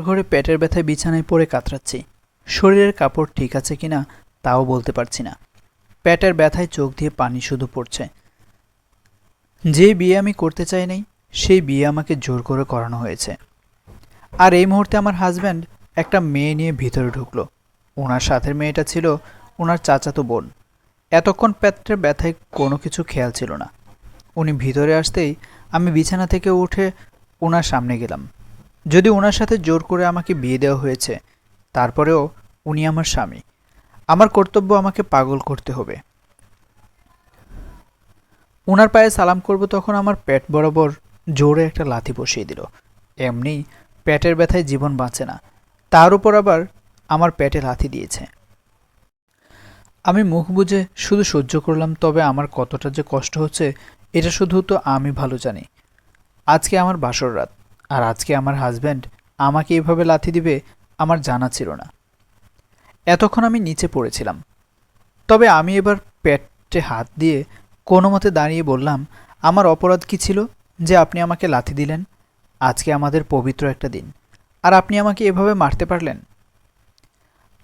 ঘরে পেটের ব্যথায় বিছানায় পড়ে কাতরাচ্ছি। শরীরের কাপড় ঠিক আছে কিনা তাও বলতে পারছি না। পেটের ব্যথায় চোখ দিয়ে পানি শুধু পড়ছে। যে বিয়ে আমি করতে চাই নাই, সেই বিয়ে আমাকে জোর করে করানো হয়েছে। আর এই মুহূর্তে আমার হাজব্যান্ড একটা মেয়ে নিয়ে ভিতরে ঢুকলো। ওনার সাথের মেয়েটা ছিল, ওনার চাচাতো বোন। এতক্ষণ পেটের ব্যথায় কোনো কিছু খেয়াল ছিল না। উনি ভিতরে আসতেই আমি বিছানা থেকে উঠে ওনার সামনে গেলাম। যদি ওনার সাথে জোর করে আমাকে বিয়ে দেওয়া হয়েছে, তারপরেও উনি আমার স্বামী। আমার কর্তব্য আমাকে পাগল করতে হবে। ওনার পায়ে সালাম করব তখন আমার পেট বরাবর জোরে একটা লাথি বসিয়ে দিল। এমনি পেটের ব্যথায় জীবন বাঁচে না। তার উপর আবার আমার পেটে লাথি দিয়েছে। আমি মুখ বুজে শুধু সহ্য করলাম, তবে আমার কতটা যে কষ্ট হচ্ছে, এটা শুধু তো আমি ভালো জানি। আজকে আমার বাসর রাত। আর আজকে আমার হাজব্যান্ড আমাকে এভাবে লাথি দিবে, আমার জানা ছিল না। এতক্ষণ আমি নিচে পড়েছিলাম। তবে আমি এবার পেটে হাত দিয়ে কোনো মতে দাঁড়িয়ে বললাম, আমার অপরাধ কী ছিল যে আপনি আমাকে লাথি দিলেন? আজকে আমাদের পবিত্র একটা দিন। আর আপনি আমাকে এভাবে মারতে পারলেন?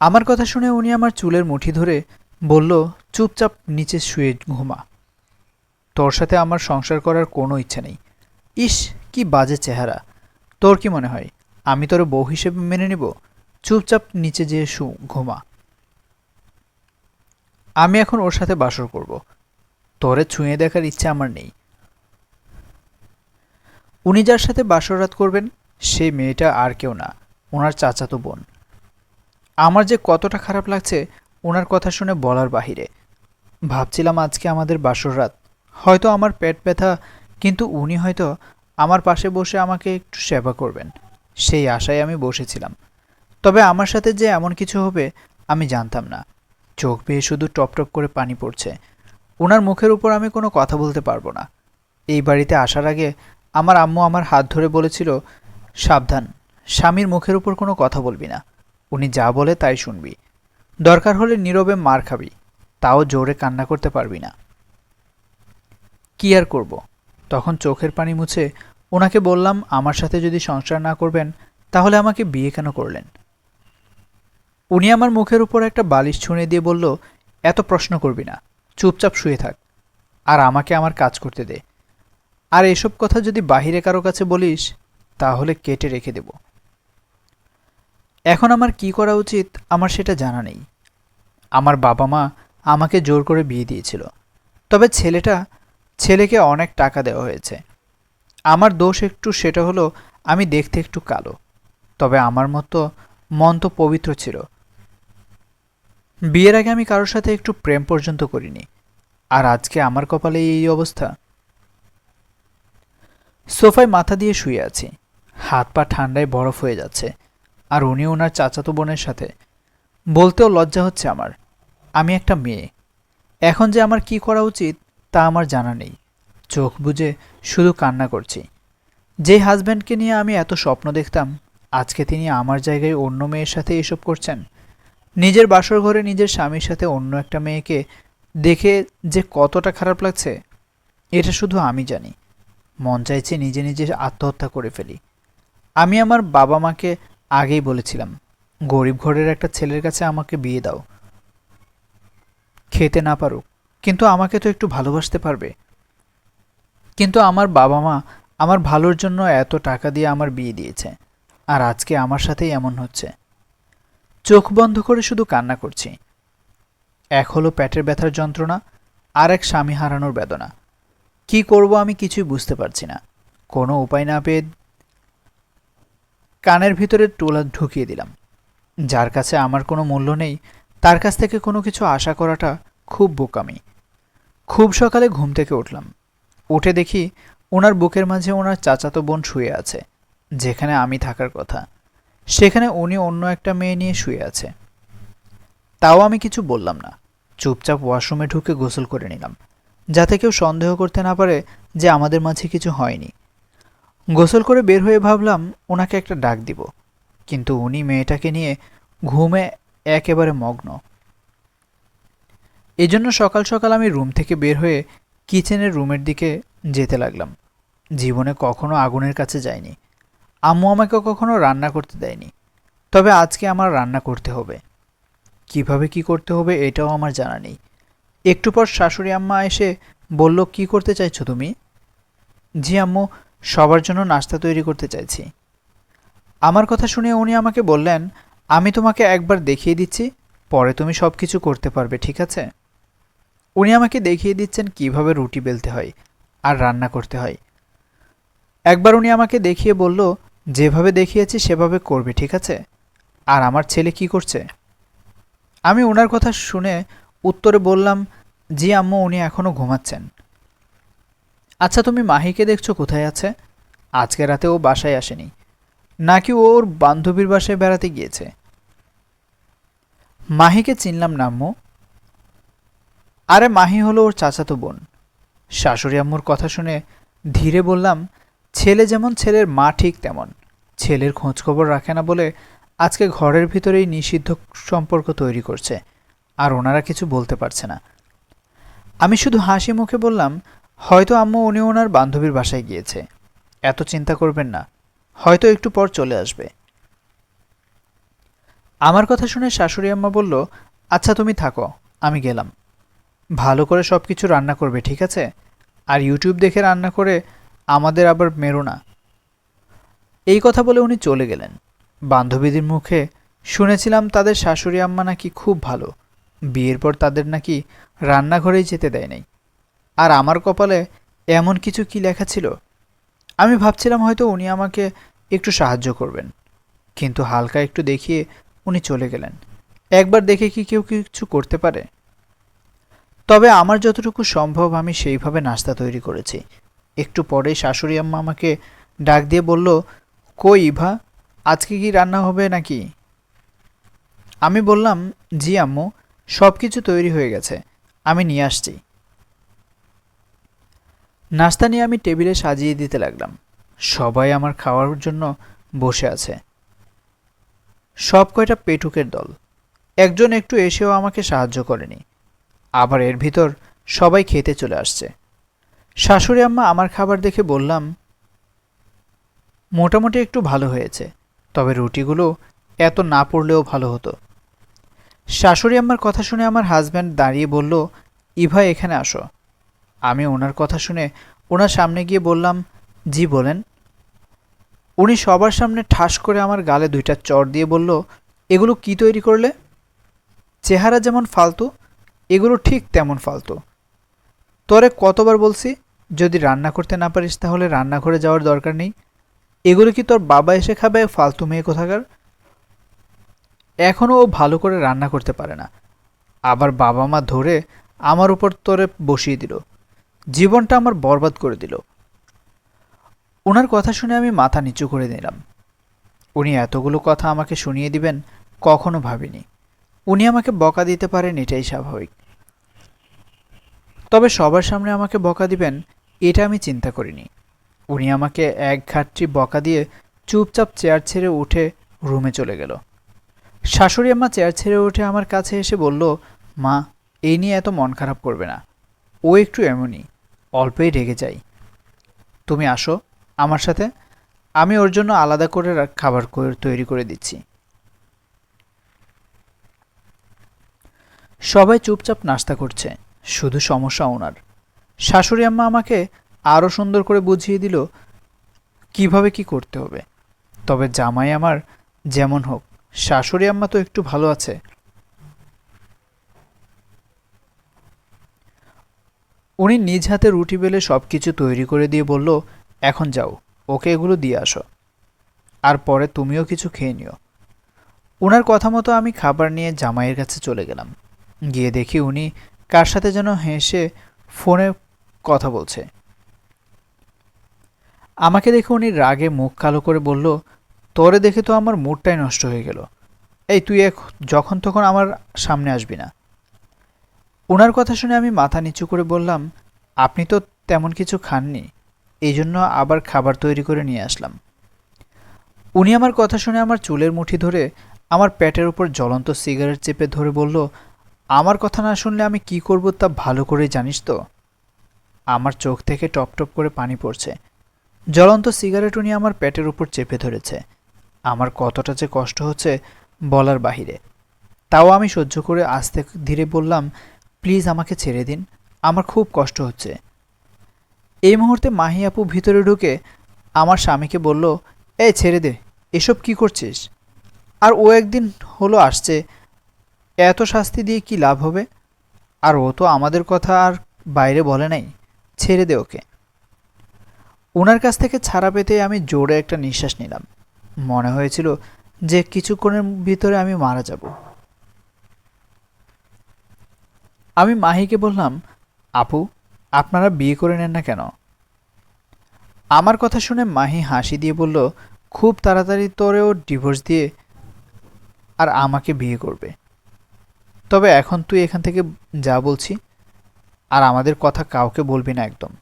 আমার কথা শুনে উনি আমার চুলের মুঠি ধরে বলল, চুপচাপ নিচে শুয়ে ঘুমা। তোর সাথে আমার সংসার করার কোনো ইচ্ছা নেই। ইস, কি বাজে চেহারা। তোর কি মনে হয়? আমি তোর বউ হিসেবে মেনে নেব? চুপচাপ নিচে যেয়ে শু, ঘুমা। আমি এখন ওর সাথে বাসর করব। তোরে ছুঁয়ে দেখার ইচ্ছা আমার নেই। উনি যার সাথে বাসরাত করবেন সেই মেয়েটা আর কেউ না, ওনার চাচাতো বোন। আমার যে কতটা খারাপ লাগছে, ওনার কথা শুনে বলার বাহিরে। ভাবছিলাম আজকে আমাদের বাসর রাত। হয়তো আমার পেট ব্যথা, কিন্তু উনি হয়তো আমার পাশে বসে আমাকে একটু সেবা করবেন। সেই আশায় আমি বসেছিলাম। তবে আমার সাথে যে এমন কিছু হবে, আমি জানতাম না। চোখ বেয়ে শুধু টপ টপ করে পানি পড়ছে। ওনার মুখের উপর আমি কোনো কথা বলতে পারব না। এই বাড়িতে আসার আগে আমার আম্মু আমার হাত ধরে বলেছিল, সাবধান, স্বামীর মুখের উপর কোনো কথা বলবি না। উনি যা বলে তাই শুনবি। দরকার হলে নীরবে মার খাবি। তাও জোরে কান্না করতে পারবি না। কি আর করব? তখন চোখের পানি মুছে ওনাকে বললাম, আমার সাথে যদি সংসার না করবেন, তাহলে আমাকে বিয়ে কেন করলেন? উনি আমার মুখের উপর একটা বালিশ ছুঁড়ে দিয়ে বলল, এত প্রশ্ন করবি না, চুপচাপ শুয়ে থাক আর আমাকে আমার কাজ করতে দে। আর এসব কথা যদি বাহিরে কারও কাছে বলিস, তাহলে কেটে রেখে দেব। এখন আমার কি করা উচিত, আমার সেটা জানা নেই। আমার বাবা মা আমাকে জোর করে বিয়ে দিয়েছিল। তবে ছেলেটা ছেলেকে অনেক টাকা দেওয়া হয়েছে। আমার দোষ একটু সেটা হলো, আমি দেখতে একটু কালো। তবে আমার মতো মন তো পবিত্র ছিল। বিয়ের আগে আমি কারোর সাথে একটু প্রেম পর্যন্ত করিনি। আর আজকে আমার কপালে এই অবস্থা। সোফায় মাথা দিয়ে শুয়ে আছি। হাত পা ঠান্ডায় বরফ হয়ে যাচ্ছে। আর উনি ওনার চাচাতো বোনের সাথে। বলতেও লজ্জা হচ্ছে আমার। আমি একটা মেয়ে। এখন যে আমার কি করা উচিত তা আমার জানা নেই। চোখ বুজে শুধু কান্না করছি। যে হাজব্যান্ডকে নিয়ে আমি এত স্বপ্ন দেখতাম, আজকে তিনি আমার জায়গায় অন্য মেয়ের সাথে এসব করছেন। নিজের বাসর ঘরে নিজের স্বামীর সাথে অন্য একটা মেয়েকে দেখে যে কতটা খারাপ লাগছে, এটা শুধু আমি জানি। মন চাইছে নিজে নিজে আত্মহত্যা করে ফেলি। আমি আমার বাবা মাকে আগেই বলেছিলাম, গরিব ঘরের একটা ছেলের কাছে আমাকে বিয়ে দাও। খেতে না পারুক। কিন্তু আমাকে তো একটু ভালোবাসতে পারবে। কিন্তু আমার বাবা মা আমার ভালোর জন্য এত টাকা দিয়ে আমার বিয়ে দিয়েছে, আর আজকে আমার সাথেই এমন হচ্ছে। চোখ বন্ধ করে শুধু কান্না করছি। এক হলো পেটের ব্যথার যন্ত্রণা, আর এক স্বামী হারানোর বেদনা। কি করব আমি কিছুই বুঝতে পারছি না। কোনো উপায় না পেয়ে কানের ভিতরে টোলা ঢুকিয়ে দিলাম। যার কাছে আমার কোনো মূল্য নেই, তার কাছ থেকে কোনো কিছু আশা করাটা খুব বোকামি। খুব সকালে ঘুম থেকে উঠলাম। উঠে দেখি ওনার বুকের মাঝে ওনার চাচাতো বোন শুয়ে আছে, যেখানে আমি থাকার কথা। সেখানে উনি অন্য একটা মেয়ে নিয়ে শুয়ে আছে। তাও আমি কিছু বললাম না। চুপচাপ ওয়াশরুমে ঢুকে গোসল করে নিলাম, যাতে কেউ সন্দেহ করতে না পারে যে আমাদের মাঝে কিছু হয়নি। গোসল করে বের হয়ে ভাবলাম ওনাকে একটা ডাক দিব, কিন্তু উনি মেয়েটাকে নিয়ে ঘুমে একেবারে মগ্ন। এজন্য সকাল সকাল আমি রুম থেকে বের হয়ে কিচেনের রুমের দিকে যেতে লাগলাম। জীবনে কখনো আগুনের কাছে যাইনি। আম্মু আমাকে কখনো রান্না করতে দেয়নি। তবে আজকে আমার রান্না করতে হবে। কীভাবে কি করতে হবে এটাও আমার জানা নেই। একটু পর শাশুড়ি আম্মা এসে বলল, কি করতে চাইছো তুমি? জি আম্মু, সবার জন্য নাস্তা তৈরি করতে চাইছি। আমার কথা শুনে উনি আমাকে বললেন, আমি তোমাকে একবার দেখিয়ে দিচ্ছি, পরে তুমি সব কিছু করতে পারবে, ঠিক আছে? উনি আমাকে দেখিয়ে দিচ্ছেন কীভাবে রুটি বেলতে হয় আর রান্না করতে হয়। একবার উনি আমাকে দেখিয়ে বলল, যেভাবে দেখিয়েছি, সেভাবে করবে, ঠিক আছে? আর আমার ছেলে কি করছে? আমি ওনার কথা শুনে উত্তরে বললাম, জি আম্মু, উনি এখনও ঘুমাচ্ছেন। আচ্ছা তুমি মাহিকে দেখছ কোথায় আছে? আজকে রাতে ও বাসায় আসেনি। নাকি ও ওর বান্ধবীর বাসায় বেড়াতে গিয়েছে? মাহিকে চিনলাম না আম্মু। আরে মাহি হলো ওর চাচাতো বোন। শাশুড়ি আম্মুর কথা শুনে ধীরে বললাম, ছেলে যেমন ছেলের মা ঠিক তেমন। ছেলের খোঁজখবর রাখে না বলে আজকে ঘরের ভিতরেই নিষিদ্ধ সম্পর্ক তৈরি করছে, আর ওনারা কিছু বলতে পারছে না। আমি শুধু হাসি মুখে বললাম, হয়তো আম্মু উনি ওনার বান্ধবীর বাসায় গিয়েছে। এত চিন্তা করবেন না, হয়তো একটু পর চলে আসবে। আমার কথা শুনে শাশুড়ি আম্মা বলল আচ্ছা তুমি থাকো, আমি গেলাম। ভালো করে সব কিছু রান্না করবে, ঠিক আছে? আর ইউটিউব দেখে রান্না করে আমাদের আবার মেরো না। এই কথা বলে উনি চলে গেলেন। বান্ধবীদের মুখে শুনেছিলাম তাদের শাশুড়ি আম্মা নাকি খুব ভালো। বিয়ের পর তাদের নাকি রান্নাঘরেই যেতে দেয় নাই। আর আমার কপালে এমন কিছু কি লেখা ছিল? আমি ভাবছিলাম হয়তো উনি আমাকে একটু সাহায্য করবেন। কিন্তু হালকা একটু দেখিয়ে উনি চলে গেলেন। একবার দেখে কি কেউ কিছু করতে পারে? তবে আমার যতটুকু সম্ভব আমি সেইভাবে নাস্তা তৈরি করেছি। একটু পরেই শাশুড়ি আম্মা আমাকে ডাক দিয়ে বলল, কই ইভা, আজকে কি রান্না হবে নাকি? আমি বললাম, জি আম্মু সব কিছু তৈরি হয়ে গেছে, আমি নিয়ে আসছি। নাস্তা নিয়ে আমি টেবিলে সাজিয়ে দিতে লাগলাম। সবাই আমার খাওয়ার জন্য বসে আছে। সব কয়টা পেটুকের দল। একজন একটু এসেও আমাকে সাহায্য করেনি। আবার এর ভিতর সবাই খেতে চলে আসছে। শাশুড়ি আম্মা আমার খাবার দেখে বললাম, মোটামুটি একটু ভালো হয়েছে, তবে রুটিগুলো এত না পড়লেও ভালো হতো। শাশুড়ি আম্মার কথা শুনে আমার হাজব্যান্ড দাঁড়িয়ে বলল, ইভা, এখানে আসো। আমি ওনার কথা শুনে ওনার সামনে গিয়ে বললাম, জি, বলেন। উনি সবার সামনে ঠাস করে আমার গালে দুইটা চর দিয়ে বলল, এগুলো কি তৈরি করলে? চেহারা যেমন ফালতু এগুলো ঠিক তেমন ফালতু। তোরে কতবার বলছি, যদি রান্না করতে না পারিস তাহলে রান্নাঘরে যাওয়ার দরকার নেই। এগুলো কি তোর বাবা এসে খাবে, ফালতু মেয়ে কোথাকার? এখনও ও ভালো করে রান্না করতে পারে না। আবার বাবা মা ধরে আমার উপর তোরে বসিয়ে দিল। জীবনটা আমার বরবাদ করে দিল। ওনার কথা শুনে আমি মাথা নিচু করে নিলাম। উনি এতগুলো কথা আমাকে শুনিয়ে দিবেন, কখনো ভাবিনি। উনি আমাকে বকা দিতে পারেন, এটাই স্বাভাবিক। তবে সবার সামনে আমাকে বকা দিবেন, এটা আমি চিন্তা করিনি। উনি আমাকে এক ঘাটটি বকা দিয়ে চুপচাপ চেয়ার ছেড়ে উঠে রুমে চলে গেল। শাশুড়ি আম্মা চেয়ার ছেড়ে উঠে আমার কাছে এসে বলল, মা, এই নিয়ে এত মন খারাপ করবে না। ও একটু এমনই, অল্পই রেগে যাই। তুমি আসো আমার সাথে, আমি ওর জন্য আলাদা করে খাবার তৈরি করে দিচ্ছি। সবাই চুপচাপ নাস্তা করছে। শুধু সমস্যা ওনার। শাশুড়ি আম্মা আমাকে আরও সুন্দর করে বুঝিয়ে দিল কীভাবে কি করতে হবে। তবে জামাই আমার যেমন হোক, শাশুড়ি আম্মা তো একটু ভালো আছে। উনি নিজ হাতে রুটি বেলে সব কিছু তৈরি করে দিয়ে বলল, এখন যাও, ওকে এগুলো দিয়ে আসো। আর পরে তুমিও কিছু খেয়ে নিও। ওনার কথা মতো আমি খাবার নিয়ে জামাইয়ের কাছে চলে গেলাম। গিয়ে দেখি উনি কার সাথে যেন হেসে ফোনে কথা বলছে। আমাকে দেখে উনি রাগে মুখ কালো করে বলল, তোরে দেখে তো আমার মুডটাই নষ্ট হয়ে গেল। এই তুই এক, যখন তখন আমার সামনে আসবি না। ওনার কথা শুনে আমি মাথা নিচু করে বললাম, আপনি তো তেমন কিছু খাননি, এই জন্য আবার খাবার তৈরি করে নিয়ে আসলাম। উনি আমার কথা শুনে আমার চুলের মুঠি ধরে আমার পেটের উপর জ্বলন্ত সিগারেট চেপে ধরে বলল আমার কথা না শুনলে আমি কি করব তা ভালো করে জানিস তো? আমার চোখ থেকে টপ টপ করে পানি পড়ছে। জ্বলন্ত সিগারেট উনি আমার পেটের উপর চেপে ধরেছে। আমার কতটা যে কষ্ট হচ্ছে বলার বাহিরে। তাও আমি সহ্য করে আস্তে ধীরে বললাম, প্লিজ আমাকে ছেড়ে দিন, আমার খুব কষ্ট হচ্ছে। এই মুহূর্তে মাহি আপু ভিতরে ঢুকে আমার স্বামীকে বলল, এই ছেড়ে দে, এসব কি করছিস? আর ও একদিন হলো আসছে এত শাস্তি দিয়ে কি লাভ হবে? আর ও তো আমাদের কথা আর বাইরে বলে নাই। ছেড়ে দে ওকে। ওনার কাছ থেকে ছাড়া পেতে আমি জোরে একটা নিঃশ্বাস নিলাম। মনে হয়েছিল যে কিছুক্ষণের ভিতরে আমি মারা যাব। আমি মাহিকে বললাম, আপু, আপনারা বিয়ে করে নেন না কেন? আমার কথা শুনে মাহি হাসি দিয়ে বলল, খুব তাড়াতাড়ি তোরেও ডিভোর্স দিয়ে আর আমাকে বিয়ে করবে। তবে এখন তুই এখান থেকে যা বলছি, আর আমাদের কথা কাউকে বলবি না একদম।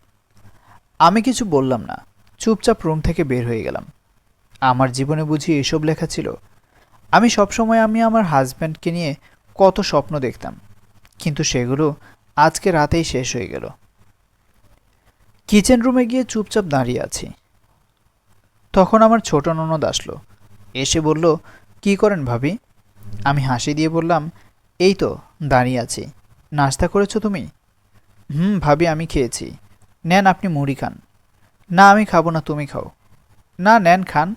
আমি কিছু বললাম না, চুপচাপ রুম থেকে বের হয়ে গেলাম। আমার জীবনে বুঝি এসব লেখা ছিল। আমি সবসময় আমি আমার হাজব্যান্ডকে নিয়ে কত স্বপ্ন দেখতাম, কিন্তু সেগুলো আজকে রাতেই শেষ হয়ে গেল। কিচেন রুমে গিয়ে চুপচাপ দাঁড়িয়ে আছি। তখন আমার ছোট ননদ আসলো। এসে বলল, কি করেন ভাবি? আমি হাসি দিয়ে বললাম এই তো দাঁড়িয়ে আছি। নাস্তা করেছ তুমি? হুম, ভাবি, আমি খেয়েছি। নেন, আপনি মুড়ি খান। না, আমি খাব না, তুমি খাও। না, নেন, খান।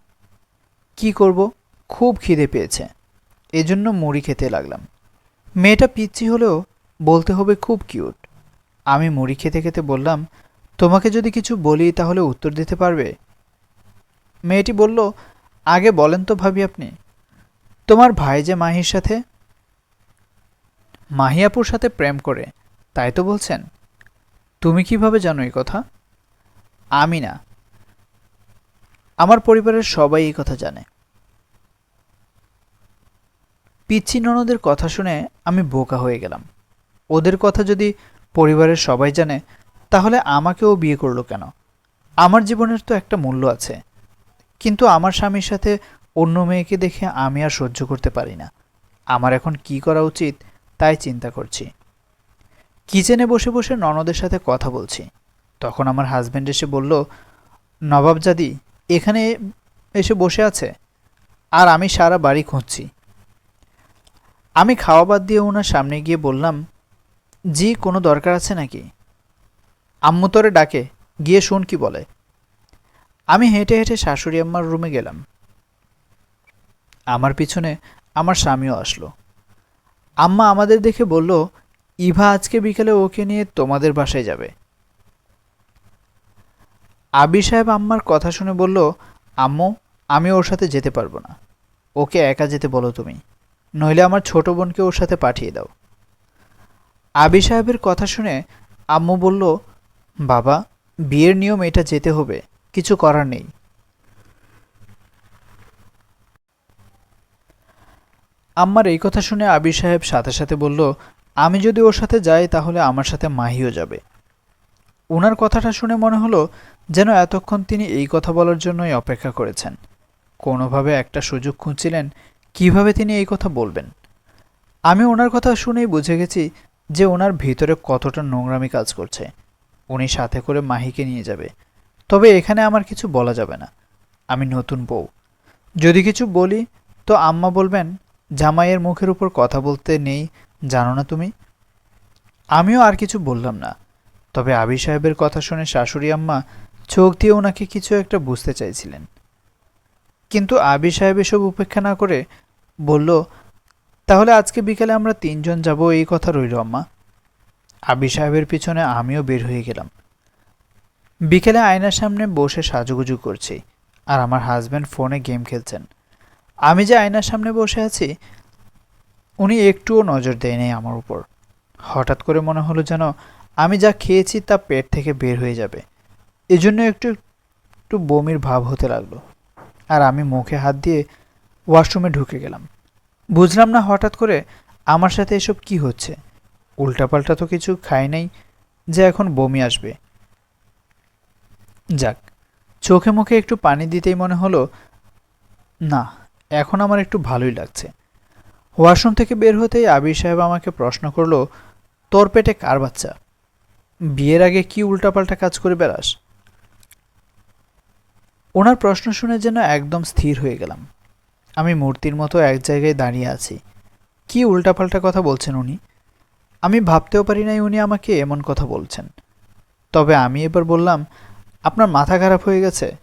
কি করব? খুব খিদে পেয়েছে। এজন্য মুড়ি খেতে লাগলাম। মেয়েটা পিচ্ছি হলেও বলতে হবে খুব কিউট। আমি মুড়ি খেতে খেতে বললাম, তোমাকে যদি কিছু বলি, তাহলে উত্তর দিতে পারবে? মেয়েটি বলল, আগে বলেন তো ভাবি আপনি। তোমার ভাই যে মাহির সাথে মাহিয়াপুর সাথে প্রেম করে, তাই তো বলছেন? তুমি কীভাবে জানো এই কথা? আমি না। আমার পরিবারের সবাই এই কথা জানে। পিচ্ছি ননদের কথা শুনে আমি বোকা হয়ে গেলাম। ওদের কথা যদি পরিবারের সবাই জানে, তাহলে আমাকেও বিয়ে করল কেন? আমার জীবনের তো একটা মূল্য আছে। কিন্তু আমার স্বামীর সাথে অন্য মেয়েকে দেখে আমি আর সহ্য করতে পারি না। আমার এখন কি করা উচিত তাই চিন্তা করছি। কিচেনে বসে বসে ননদের সাথে কথা বলছি। তখন আমার হাজব্যান্ড এসে বলল, নবাবজাদি, এখানে এসে বসে আছে? আর আমি সারা বাড়ি খুঁজছি। আমি খাওয়া বাদ দিয়ে ওনার সামনে গিয়ে বললাম, জি, কোনো দরকার আছে নাকি? আম্মু তোরে ডাকে, গিয়ে শোন কি বলে। আমি হেঁটে হেঁটে শাশুড়ি আম্মার রুমে গেলাম। আমার পিছনে আমার স্বামীও আসলো। আম্মা আমাদের দেখে বলল, ইভা আজকে বিকেলে ওকে নিয়ে তোমাদের বাসায় যাবে। আবি সাহেব আম্মার কথা শুনে বলল, আম্মু, আমি ওর সাথে যেতে পারব না। ওকে একা যেতে বলো তুমি। নইলে আমার ছোট বোনকে ওর সাথে পাঠিয়ে দাও। আবি সাহেবের কথা শুনে আম্মু বলল, বাবা, বিয়ের নিয়ম এটা যেতে হবে। কিছু করার নেই। আম্মার এই কথা শুনে আবি সাহেব সাথে সাথে বলল, আমি যদি ওর সাথে যাই, তাহলে আমার সাথে মাহিও যাবে। ওনার কথাটা শুনে মনে হলো যেন এতক্ষণ তিনি এই কথা বলার জন্যই অপেক্ষা করেছেন। কোনোভাবে একটা সুযোগ খুঁজছিলেন, কীভাবে তিনি এই কথা বলবেন? আমি ওনার কথা শুনেই বুঝে গেছি যে ওনার ভিতরে কতটা নোংরামি কাজ করছে। উনি সাথে করে মাহিকে নিয়ে যাবে। তবে এখানে আমার কিছু বলা যাবে না। আমি নতুন বউ। যদি কিছু বলি, তো আম্মা বলবেন জামাইয়ের মুখের উপর কথা বলতে নেই, জানো না তুমি? আমিও আর কিছু বললাম না। তবে আবি সাহেবের কথা শুনে শাশুড়ি আম্মা চোখ দিয়ে ওনাকে কিছু একটা বুঝতে চাইছিলেন। কিন্তু আবি সাহেব এসব উপেক্ষা না করে বলল, তাহলে আজকে বিকেলে আমরা তিনজন যাব, এই কথা রইল আম্মা। আবি সাহেবের পিছনে আমিও বের হয়ে গেলাম। বিকেলে আয়নার সামনে বসে সাজুগুজু করছি, আর আমার হাজব্যান্ড ফোনে গেম খেলছেন। আমি যে আয়নার সামনে বসে আছি, উনি একটুও নজর দেয়নি আমার উপর। হঠাৎ করে মনে হলো যেন আমি যা খেয়েছি তা পেট থেকে বের হয়ে যাবে। এজন্য একটু একটু বমির ভাব হতে লাগল। আর আমি মুখে হাত দিয়ে ওয়াশরুমে ঢুকে গেলাম। বুঝলাম না হঠাৎ করে আমার সাথে এসব কি হচ্ছে। উল্টাপাল্টা তো কিছু খাই নাই যে এখন বমি আসবে। যাক, চোখে মুখে একটু পানি দিতেই মনে হলো, না এখন আমার একটু ভালোই লাগছে। ওয়াশরুম থেকে বের হতেই আবির সাহেব আমাকে প্রশ্ন করল, তোর পেটে কার বাচ্চা? বিয়ের আগে কি উল্টাপাল্টা কাজ করে বেড়াস? ওনার প্রশ্ন শুনে যেন একদম স্থির হয়ে গেলাম। আমি মূর্তির মতো এক জায়গায় দাঁড়িয়ে আছি। কি উল্টাপাল্টা কথা বলছেন উনি? আমি ভাবতেও পারি নাই উনি আমাকে এমন কথা বলছেন। তবে আমি এবার বললাম, আপনার মাথা খারাপ হয়ে গেছে?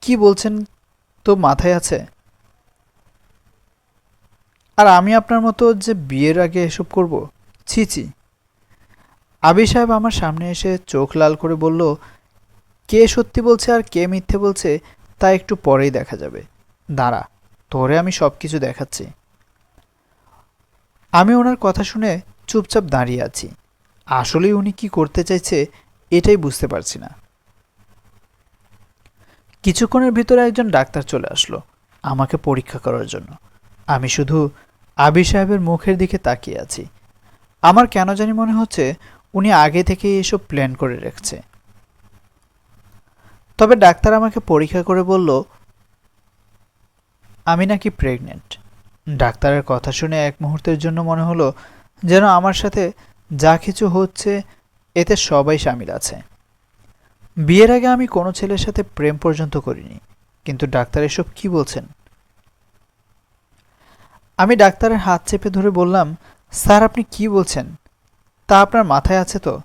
কি বলছেন? তো মাথায় আছে? আর আমি আপনার মতো যে বিয়ের আগে এসব করব, ছি ছি। আবি সাহেব আমার সামনে এসে চোখ লাল করে বলল, কে সত্যি বলছে আর কে মিথ্যে বলছে, তা একটু পরেই দেখা যাবে। দাঁড়া, তোরে আমি সব কিছু দেখাচ্ছি। আমি ওনার কথা শুনে চুপচাপ দাঁড়িয়ে আছি। আসলেই উনি কি করতে চাইছে, এটাই বুঝতে পারছি না। কিছুক্ষণের ভিতরে একজন ডাক্তার চলে আসলো, আমাকে পরীক্ষা করার জন্য। আমি শুধু আবি সাহেবের মুখের দিকে তাকিয়ে আছি। আমার কেন জানি মনে হচ্ছে উনি আগে থেকেই এসব প্ল্যান করে রেখেছে। তবে ডাক্তার আমাকে পরীক্ষা করে বলল, আমি নাকি প্রেগনেন্ট ডাক্তারের কথা শুনে এক মুহূর্তের জন্য মনে হলো যেন আমার সাথে যা কিছু হচ্ছে এতে সবাই সামিল আছে। বিয়ের আগে আমি কোনো ছেলের সাথে প্রেম পর্যন্ত করিনি, কিন্তু ডাক্তার এসব কি বলছেন? আমি ডাক্তারের হাত চেপে ধরে বললাম, স্যার, আপনি কি বলছেন? তা আপনার মাথায় আছে তো?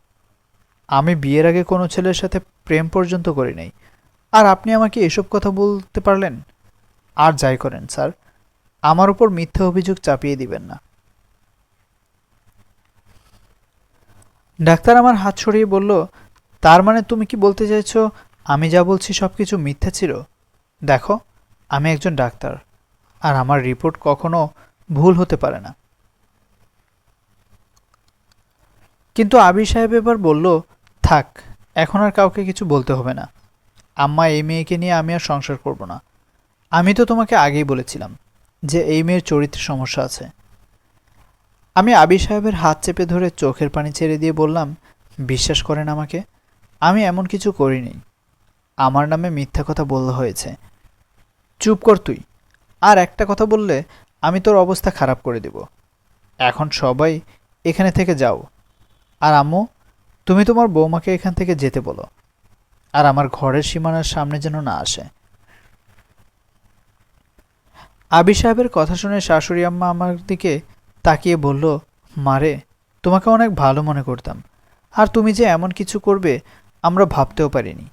আমি বিয়ের আগে কোনো ছেলের সাথে প্রেম পর্যন্ত করি নাই। আর আপনি আমাকে এসব কথা বলতে পারলেন? আর যাই করেন, স্যার। আমার উপর মিথ্যা অভিযোগ চাপিয়ে দিবেন না। ডাক্তার আমার হাত সরিয়ে বলল, তার মানে তুমি কি বলতে চাইছো? আমি যা বলছি সব কিছু মিথ্যা ছিল? দেখো, আমি একজন ডাক্তার। আর আমার রিপোর্ট কখনো ভুল হতে পারে না। কিন্তু আবির সাহেব এবার বলল, থাক, এখন আর কাউকে কিছু বলতে হবে না। আম্মা এই মেয়েকে নিয়ে আমি আর সংসার করব না। আমি তো তোমাকে আগেই বলেছিলাম যে এই মেয়ের চরিত্রে সমস্যা আছে। আমি আবির সাহেবের হাত চেপে ধরে চোখের পানি ছেড়ে দিয়ে বললাম, বিশ্বাস করেন আমাকে, আমি এমন কিছু করিনি। আমার নামে মিথ্যা কথা বলা হয়েছে। চুপ কর তুই। আর একটা কথা বললে আমি তোর অবস্থা খারাপ করে দেব। এখন সবাই এখানে থেকে যাও। আর আম্মু, তুমি তোমার বৌমাকে এখান থেকে যেতে বলো। আর আমার ঘরের সীমানার সামনে যেন না আসে। আবি সাহেবের কথা শুনে শাশুড়ি আম্মা আমার দিকে তাকিয়ে বলল মারে তোমাকে অনেক ভালো মনে করতাম। আর তুমি যে এমন কিছু করবে আমরা ভাবতেও পারিনি।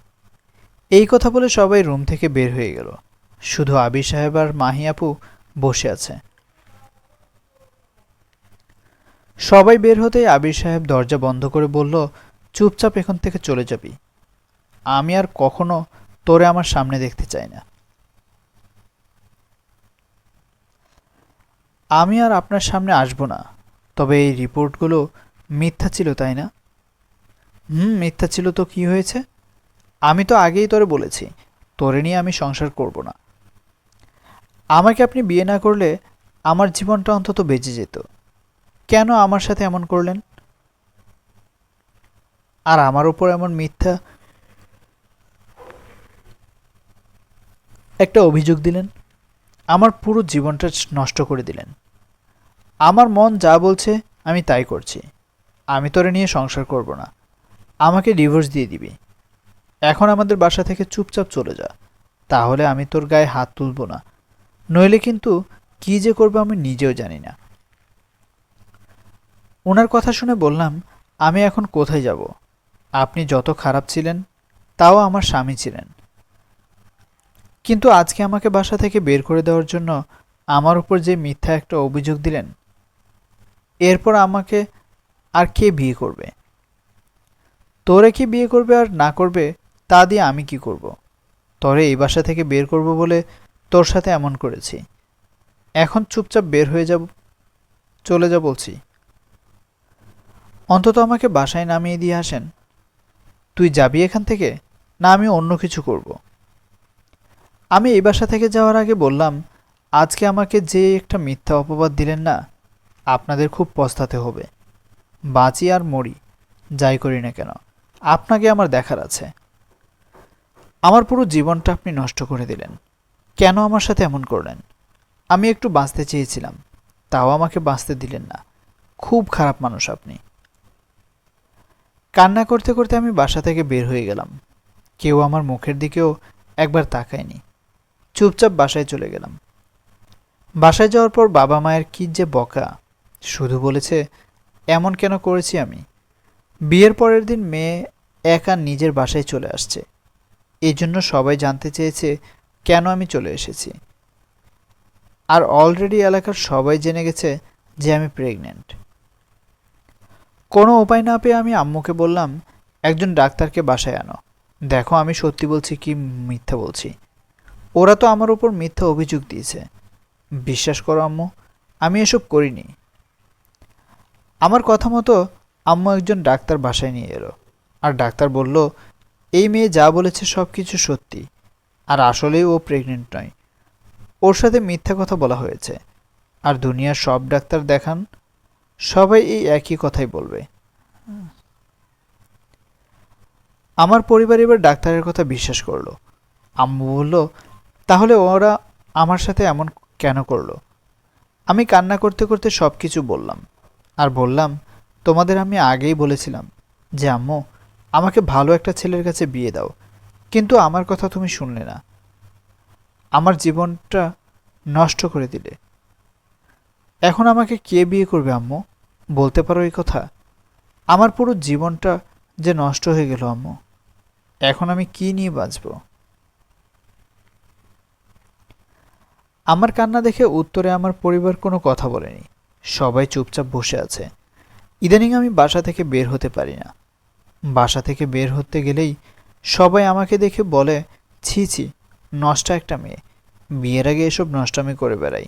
এই কথা বলে সবাই রুম থেকে বের হয়ে গেল। শুধু আবি সাহেব আর মাহি আপু বসে আছে। সবাই বের হতেই আবির সাহেব দরজা বন্ধ করে বলল, চুপচাপ এখান থেকে চলে যাবি। আমি আর কখনো তোরে আমার সামনে দেখতে চাই না। আমি আর আপনার সামনে আসব না। তবে এই রিপোর্টগুলো মিথ্যা ছিল, তাই না? হুম, মিথ্যা ছিল তো কি হয়েছে? আমি তো আগেই তোরে বলেছি। তোরে নিয়ে আমি সংসার করব না। আমাকে আপনি বিয়ে না করলে আমার জীবনটা অন্তত বেঁচে যেত। কেন আমার সাথে এমন করলেন? আর আমার ওপর এমন মিথ্যা একটা অভিযোগ দিলেন? আমার পুরো জীবনটা নষ্ট করে দিলেন। আমার মন যা বলছে, আমি তাই করছি। আমি তোরে নিয়ে সংসার করব না। আমাকে ডিভোর্স দিয়ে দিবি। এখন আমাদের বাসা থেকে চুপচাপ চলে যা। তাহলে আমি তোর গায়ে হাত তুলব না। নইলে কিন্তু কি যে করব আমি নিজেও জানি না। ওনার কথা শুনে বললাম, আমি এখন কোথায় যাব? আপনি যত খারাপ ছিলেন, তাও আমার স্বামী ছিলেন। কিন্তু আজকে আমাকে বাসা থেকে বের করে দেওয়ার জন্য আমার উপর যে মিথ্যা একটা অভিযোগ দিলেন, এরপর আমাকে আর কে বিয়ে করবে? তোরে কি বিয়ে করবে আর না করবে, তা দিয়ে আমি কি করব। তরে এই বাসা থেকে বের করব বলে তোর সাথে এমন করেছি। এখন চুপচাপ বের হয়ে যাব, চলে যা বলছি। অন্তত আমাকে বাসায় নামিয়ে দিয়ে আসেন। তুই যাবি এখান থেকে, না আমি অন্য কিছু করব। আমি এই বাসা থেকে যাওয়ার আগে বললাম, আজকে আমাকে যে একটা মিথ্যা অপবাদ দিলেন না, আপনাদের খুব পস্তাতে হবে। বাঁচি আর মরি, যাই করি না কেন, আপনাকে আমার দেখার আছে। আমার পুরো জীবনটা আপনি নষ্ট করে দিলেন। কেন আমার সাথে এমন করলেন? আমি একটু বাঁচতে চেয়েছিলাম, তাও আমাকে বাঁচতে দিলেন না। খুব খারাপ মানুষ আপনি। কান্না করতে করতে আমি বাসা থেকে বের হয়ে গেলাম। কেউ আমার মুখের দিকেও একবার তাকায়নি। চুপচাপ বাসায় চলে গেলাম। বাসায় যাওয়ার পর বাবা মায়ের কি যে বকা, শুধু বলেছে, এমন কেন করেছি আমি? বিয়ের পরের দিন মেয়ে একা নিজের বাসায় চলে আসছে। এই জন্য সবাই জানতে চেয়েছে কেন আমি চলে এসেছি? আর অলরেডি এলাকার সবাই জেনে গেছে যে আমি প্রেগনেন্ট কোনো উপায় না পেয়ে আমি আম্মুকে বললাম, একজন ডাক্তারকে বাসায় আনো। দেখো আমি সত্যি বলছি কি মিথ্যা বলছি। ওরা তো আমার উপর মিথ্যা অভিযোগ দিয়েছে। বিশ্বাস করো আম্মু, আমি এসব করিনি। আমার কথা মতো আম্মু একজন ডাক্তার বাসায় নিয়ে এলো। আর ডাক্তার বলল, এই মেয়ে যা বলেছে সব কিছু সত্যি। আর আসলেই ও প্রেগনেন্ট নয়। ওর সাথে মিথ্যা কথা বলা হয়েছে। আর দুনিয়ার সব ডাক্তার দেখান, সবাই এই একই কথাই বলবে। আমার পরিবার এবার ডাক্তারের কথা বিশ্বাস করল। আম্মু বলল, তাহলে ওরা আমার সাথে এমন কেন করল? আমি কান্না করতে করতে সব কিছু বললাম। আর বললাম, তোমাদের আমি আগেই বলেছিলাম যে, আম্মু, আমাকে ভালো একটা ছেলের কাছে বিয়ে দাও। কিন্তু আমার কথা তুমি শুনলে না। আমার জীবনটা নষ্ট করে দিলে। এখন আমাকে কে বিয়ে করবে আম্মু? বলতে পারো এই কথা? আমার পুরো জীবনটা যে নষ্ট হয়ে গেল আম্মু। এখন আমি কি নিয়ে বাঁচব? আমার কান্না দেখে উত্তরে আমার পরিবার কোনো কথা বলেনি। সবাই চুপচাপ বসে আছে। ইদানিং আমি বাসা থেকে বের হতে পারি না। বাসা থেকে বের হতে গেলেই সবাই আমাকে দেখে বলে, ছি ছি, নষ্ট একটা মেয়ে। বিয়ের আগে এসব নষ্টামি করে বেড়াই।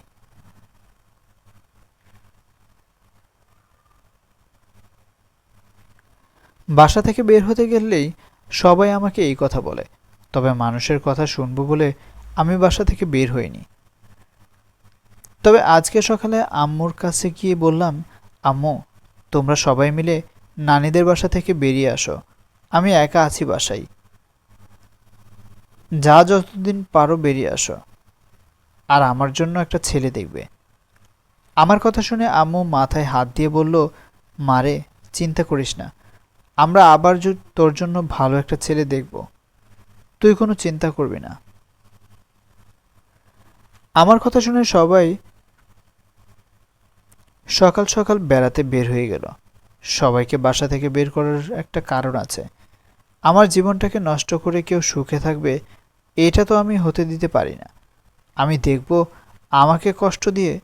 বাসা থেকে বের হতে গেলেই সবাই আমাকে এই কথা বলে, তবে মানুষের কথা শুনব বলে আমি বাসা থেকে বের হইনি। তবে আজকে সকালে আম্মুর কাছে গিয়ে বললাম, আম্মু, তোমরা সবাই মিলে নানিদের বাসা থেকে বেরিয়ে আসো। আমি একা আছি বাসায়। যা যতদিন পারো বেরিয়ে আসো। আর আমার জন্য একটা ছেলে দেখবে। আমার কথা শুনে আম্মু মাথায় হাত দিয়ে বলল মারে চিন্তা করিস না। আমরা আবার তোর জন্য ভালো একটা ছেলে দেখব, তুই কোনো চিন্তা করবি না। আমার কথা শুনে সবাই সকাল সকাল বেড়াতে বের হয়ে গেল। সবাইকে বাসা থেকে বের করার একটা কারণ আছে। আমার জীবনটাকে নষ্ট করে কেউ সুখে থাকবে এটা তো আমি হতে দিতে পারি না। আমি দেখব আমাকে কষ্ট দিয়ে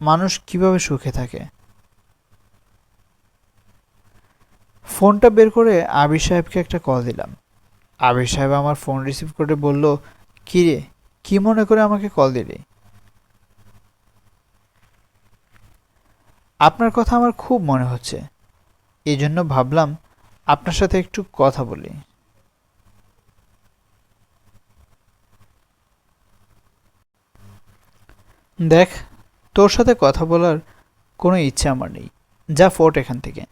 মানুষ কীভাবে সুখে থাকে। ফোনটা বের করে আবির সাহেবকে একটা কল দিলাম। আবির সাহেব আমার ফোন রিসিভ করে বলল, কী রে, কী মনে করে আমাকে কল দিলি? আপনার কথা আমার খুব মনে হচ্ছে। এই জন্য ভাবলাম আপনার সাথে একটু কথা বলি। দেখ, তোর সাথে কথা বলার কোনো ইচ্ছে আমার নেই। যা ফোট এখান থেকে।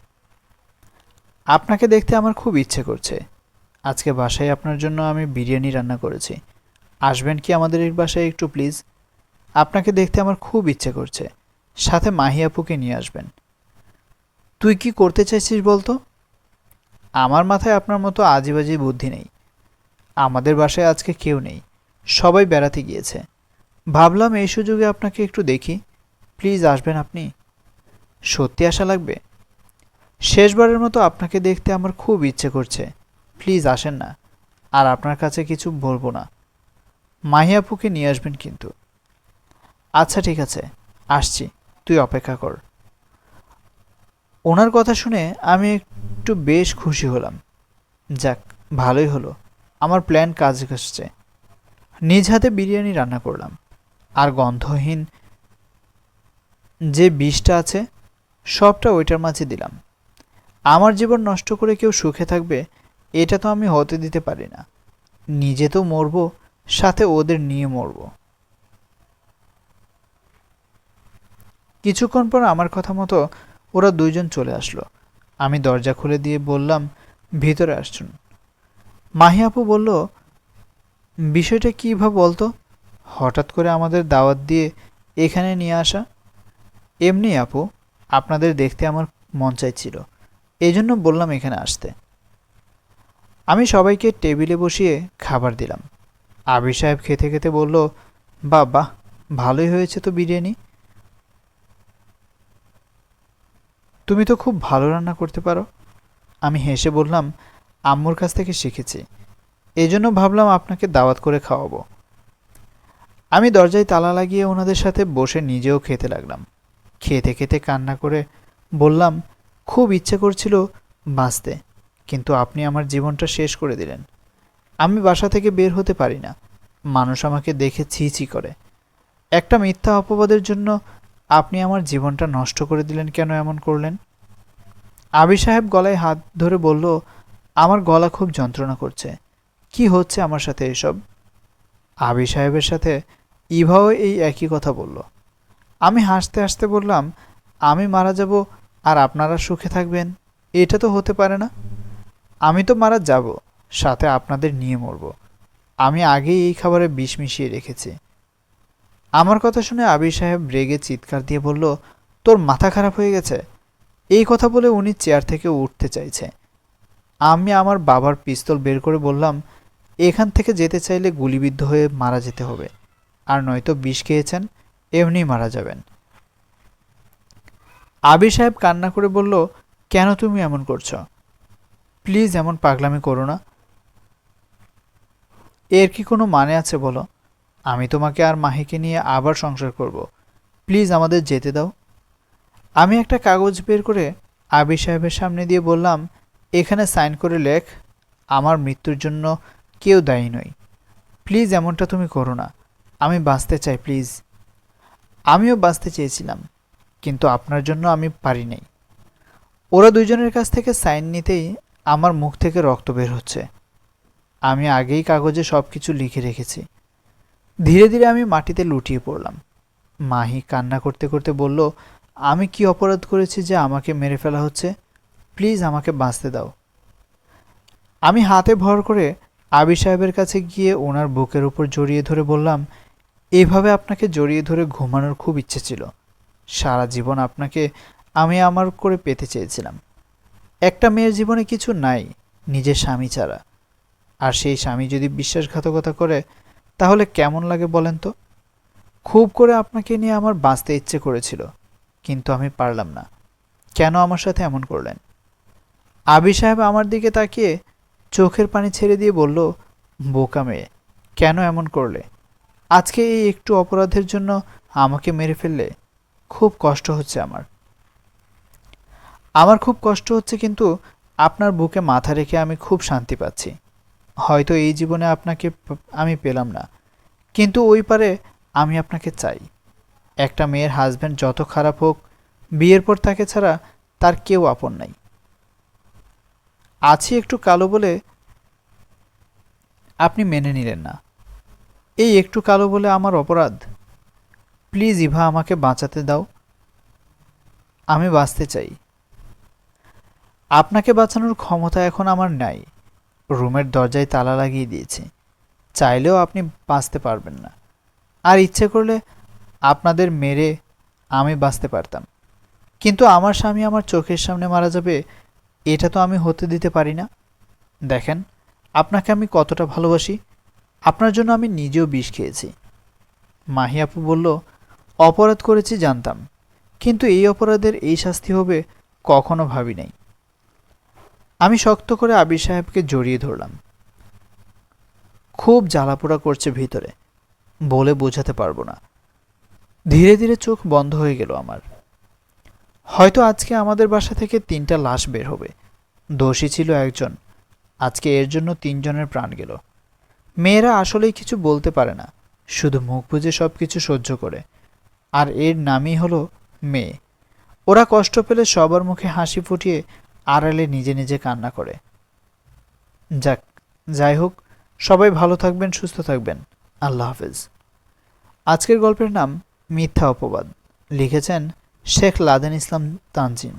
আপনাকে দেখতে আমার খুব ইচ্ছে করছে। আজকে বাসায় আপনার জন্য আমি বিরিয়ানি রান্না করেছি। আসবেন কি আমাদের এই বাসায় একটু, প্লিজ? আপনাকে দেখতে আমার খুব ইচ্ছে করছে। সাথে মাহি আপুকে নিয়ে আসবেন। তুই কি করতে চাইছিস বলতো? আমার মাথায় আপনার মতো আজিবাজি বুদ্ধি নেই। আমাদের বাসায় আজকে কেউ নেই। সবাই বেড়াতে গিয়েছে। ভাবলাম এই সুযোগে আপনাকে একটু দেখি। প্লিজ আসবেন আপনি? সত্যি আশা লাগবে? শেষবারের মতো আপনাকে দেখতে আমার খুব ইচ্ছে করছে। প্লিজ আসেন না। আর আপনার কাছে কিছু বলব না। মাহিয়াপুকে নিয়ে আসবেন কিন্তু। আচ্ছা ঠিক আছে। আসছি। তুই অপেক্ষা কর। ওনার কথা শুনে আমি একটু বেশ খুশি হলাম। যাক, ভালোই হলো। আমার প্ল্যান কাজ আসছে নিজ হাতে বিরিয়ানি রান্না করলাম। আর গন্ধহীন যে বিষটা আছে, সবটা ওইটার মাঝে দিলাম। আমার জীবন নষ্ট করে কেউ সুখে থাকবে, এটা তো আমি হতে দিতে পারি না। নিজে তো মরবো, সাথে ওদের নিয়ে মরবো। কিছুক্ষণ পর আমার কথা মতো ওরা দুইজন চলে আসলো। আমি দরজা খুলে দিয়ে বললাম, ভিতরে আসছুন মাহি আপু বলল, বিষয়টা কী ভাব বলতো? হঠাৎ করে আমাদের দাওয়াত দিয়ে এখানে নিয়ে আসা? এমনি আপু, আপনাদের দেখতে আমার মন চাইছিল। এই জন্য বললাম এখানে আসতে। আমি সবাইকে টেবিলে বসিয়ে খাবার দিলাম। আবির সাহেব খেতে খেতে বলল, বাবা, ভালোই হয়েছে তো বিরিয়ানি? তুমি তো খুব ভালো রান্না করতে পারো। আমি হেসে বললাম, আম্মুর কাছ থেকে শিখেছি। এই জন্য ভাবলাম আপনাকে দাওয়াত করে খাওয়াবো। আমি দরজায় তালা লাগিয়ে ওনাদের সাথে বসে নিজেও খেতে লাগলাম। খেতে খেতে কান্না করে বললাম, খুব ইচ্ছে করছিল বাঁচতে, কিন্তু আপনি আমার জীবনটা শেষ করে দিলেন। আমি বাসা থেকে বের হতে পারি না। মানুষ আমাকে দেখে ছি ছি করে। একটা মিথ্যা অপবাদের জন্য আপনি আমার জীবনটা নষ্ট করে দিলেন কেন এমন করলেন? আবি সাহেব গলায় হাত ধরে বলল, আমার গলা খুব যন্ত্রণা করছে। কি হচ্ছে আমার সাথে এসব? আবি সাহেবের সাথে ইভাও এই একই কথা বলল। আমি হাসতে হাসতে বললাম, আমি মারা যাব আর আপনারা সুখে থাকবেন। এটা তো হতে পারে না। আমি তো মারা যাব, সাথে আপনাদের নিয়ে মরব। আমি আগেই এই খাবারে বিষ মিশিয়ে রেখেছি। আমার কথা শুনে আবির সাহেব রেগে চিৎকার দিয়ে বলল, তোর মাথা খারাপ হয়ে গেছে? এই কথা বলে উনি চেয়ার থেকে উঠতে চাইছে। আমি আমার বাবার পিস্তল বের করে বললাম, এখান থেকে যেতে চাইলে গুলিবিদ্ধ হয়ে মারা যেতে হবে। আর নয়তো বিষ খেয়েছেন এমনি মারা যাবেন। আবির সাহেব কান্না করে বলল, কেন তুমি এমন করছ? প্লিজ এমন পাগলামি করো না। এর কি কোনো মানে আছে বলো? আমি তোমাকে আর মাহিকে নিয়ে আবার সংসার করব। প্লিজ আমাদের যেতে দাও। আমি একটা কাগজ বের করে আবির সাহেবের সামনে দিয়ে বললাম, এখানে সাইন করে লেখ, আমার মৃত্যুর জন্য কেউ দায়ী নই। প্লিজ এমনটা তুমি করো না। আমি বাঁচতে চাই, প্লিজ। আমিও বাঁচতে চেয়েছিলাম, কিন্তু আপনার জন্য আমি পারি নাই। ওরা দুজনের কাছ থেকে সাইন নিতেই আমার মুখ থেকে রক্ত বের হচ্ছে। আমি আগেই কাগজে সব কিছু লিখে রেখেছি। ধীরে ধীরে আমি মাটিতে লুটিয়ে পড়লাম। মাহি কান্না করতে করতে বলল, আমি কি অপরাধ করেছি যে আমাকে মেরে ফেলা হচ্ছে? প্লিজ আমাকে বাঁচতে দাও। আমি হাতে ভর করে আবি সাহেবের কাছে গিয়ে ওনার বুকের উপর জড়িয়ে ধরে বললাম এইভাবে আপনাকে জড়িয়ে ধরে ঘুমানোর খুব ইচ্ছে ছিল। সারা জীবন আপনাকে আমি আমার করে পেতে চেয়েছিলাম। একটা মেয়ের জীবনে কিছু নাই নিজের স্বামী ছাড়া। আর সেই স্বামী যদি বিশ্বাসঘাতকতা করে, তাহলে কেমন লাগে বলেন তো? খুব করে আপনাকে নিয়ে আমার বাঁচতে ইচ্ছে করেছিল, কিন্তু আমি পারলাম না। কেন আমার সাথে এমন করলেন? আবি সাহেব আমার দিকে তাকিয়ে চোখের পানি ছেড়ে দিয়ে বলল, বোকা মেয়ে, কেন এমন করলে? আজকে এই একটু অপরাধের জন্য আমাকে মেরে ফেললে খুব কষ্ট হচ্ছে আমার। আমার খুব কষ্ট হচ্ছে কিন্তু আপনার বুকে মাথা রেখে আমি খুব শান্তি পাচ্ছি। হয়তো এই জীবনে আপনাকে আমি পেলাম না। কিন্তু ওই পারে আমি আপনাকে চাই। একটা মেয়ের হাজব্যান্ড যত খারাপ হোক, বিয়ের পর তাকে ছাড়া তার কেউ আপন নাই। আছি একটু কালো বলে আপনি মেনে নিলেন না। এই একটু কালো বলে আমার অপরাধ। প্লিজ ইভা, আমাকে বাঁচাতে দাও। আমি বাঁচতে চাই। আপনাকে বাঁচানোর ক্ষমতা এখন আমার নাই। রুমের দরজায় তালা লাগিয়ে দিয়েছি। চাইলেও আপনি বাঁচতে পারবেন না। আর ইচ্ছে করলে আপনাদের মেরে আমি বাঁচতে পারতাম। কিন্তু আমার স্বামী আমার চোখের সামনে মারা যাবে, এটা তো আমি হতে দিতে পারি না। দেখেন, আপনাকে আমি কতটা ভালোবাসি। আপনার জন্য আমি নিজেও বিষ খেয়েছি। মাহি আপু বলল, অপরাধ করেছি জানতাম, কিন্তু এই অপরাধের এই শাস্তি হবে কখনো ভাবি নাই। আমি শক্ত করে আবির সাহেবকে জড়িয়ে ধরলাম। খুব জ্বালাপোড়া করছে ভিতরে, বলে বোঝাতে পারব না। ধীরে ধীরে চোখ বন্ধ হয়ে গেল আমার। হয়তো আজকে আমাদের বাসা থেকে তিনটা লাশ বের হবে। দোষী ছিল একজন, আজকে এর জন্য তিনজনের প্রাণ গেল। মেয়েরা আসলেই কিছু বলতে পারে না, শুধু মুখ বুজে সব কিছু সহ্য করে। আর এর নামই হলো মেয়ে। ওরা কষ্ট পেলে সবার মুখে হাসি ফুটিয়ে আড়ালে নিজে নিজে কান্না করে। যাক, যাই হোক, সবাই ভালো থাকবেন, সুস্থ থাকবেন। আল্লাহ হাফেজ। আজকের গল্পের নাম মিথ্যা অপবাদ। লিখেছেন শেখ লাদেন ইসলাম তানজিম।